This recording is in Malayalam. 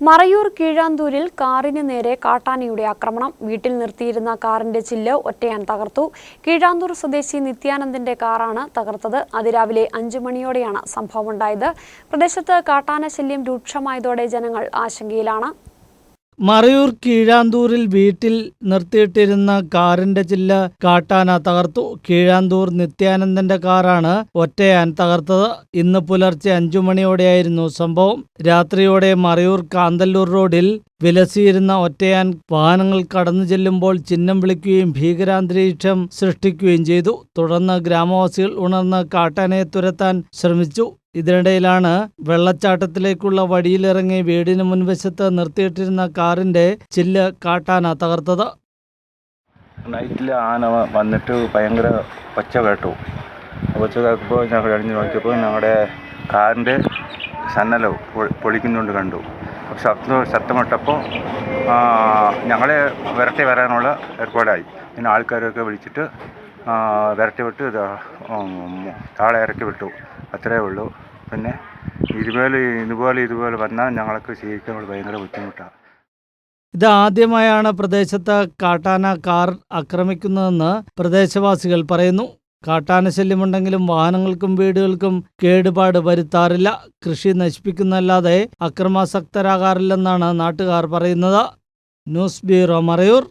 മറയൂർ കീഴാന്തൂരിൽ കാറിന് നേരെ കാട്ടാനയുടെ ആക്രമണം. വീട്ടിൽ നിർത്തിയിരുന്ന കാറിന്റെ ചില്ല് ഒറ്റയാൻ തകർത്തു. കീഴാന്തൂർ സ്വദേശി നിത്യാനന്ദിന്റെ കാറാണ് തകർത്തത്. അതിരാവിലെ അഞ്ചു മണിയോടെയാണ് സംഭവം സംഭവമുണ്ടായത്. പ്രദേശത്ത് കാട്ടാന ശല്യം രൂക്ഷമായതോടെ ജനങ്ങൾ ആശങ്കയിലാണ്. മറയൂർ കീഴാന്തൂരിൽ വീട്ടിൽ നിർത്തിയിട്ടിരുന്ന കാറിന്റെ ചില്ല കാട്ടാന തകർത്തു. കീഴാന്തൂർ നിത്യാനന്ദന്റെ കാറാണ് ഒറ്റയാൻ തകർത്തത്. ഇന്ന് പുലർച്ചെ അഞ്ചു മണിയോടെയായിരുന്നു സംഭവം. രാത്രിയോടെ മറയൂർ കാന്തല്ലൂർ റോഡിൽ വിലസിയിരുന്ന ഒറ്റയാൻ വാഹനങ്ങൾ കടന്നു ചെല്ലുമ്പോൾ ചിഹ്നം വിളിക്കുകയും ഭീകരാന്തരീക്ഷം സൃഷ്ടിക്കുകയും ചെയ്തു. തുടർന്ന് ഗ്രാമവാസികൾ ഉണർന്ന് കാട്ടാനയെ തുരത്താൻ ശ്രമിച്ചു. ഇതിനിടയിലാണ് വെള്ളച്ചാട്ടത്തിലേക്കുള്ള വഴിയിലിറങ്ങി വീടിന് മുൻവശത്ത് നിർത്തിയിട്ടിരുന്ന കാറിന്റെ ചില്ല് കാട്ടാന തകർത്തത്. നൈറ്റിൽ ആന വന്നിട്ട് ഭയങ്കര ഒച്ച കേട്ടു. ഒച്ച കേൾക്കുമ്പോൾ ഞങ്ങൾ അടിഞ്ഞു നോക്കിയപ്പോൾ ഞങ്ങളുടെ കാറിന്റെ സന്നല പൊളിക്കുന്നുണ്ട് കണ്ടു. ശബ്ദം ശബ്ദമിട്ടപ്പോൾ ഞങ്ങളെ വിരട്ടി വരാനുള്ള ഏർപ്പാടായി. പിന്നെ ആൾക്കാരൊക്കെ വിളിച്ചിട്ട് വിരട്ടി വിട്ട് താളെ ഇറക്കി വിട്ടു. അത്രയേ ഉള്ളൂ. പിന്നെ ഇതുപോലെ ഇതുപോലെ ഇതുപോലെ വന്നാൽ ഞങ്ങൾക്ക് ജീവിക്കാൻ ഭയങ്കര ബുദ്ധിമുട്ടാണ് ഇത് ആദ്യമായാണ് പ്രദേശത്ത് കാട്ടാന കാർ ആക്രമിക്കുന്നതെന്ന് പ്രദേശവാസികൾ പറയുന്നു. കാട്ടാന ശല്യമുണ്ടെങ്കിലും വാഹനങ്ങൾക്കും വീടുകൾക്കും കേടുപാട് വരുത്താറില്ല. കൃഷി നശിപ്പിക്കുന്നല്ലാതെ അക്രമാസക്തരാകാറില്ലെന്നാണ് നാട്ടുകാർ പറയുന്നത്. News bureau Marayoor.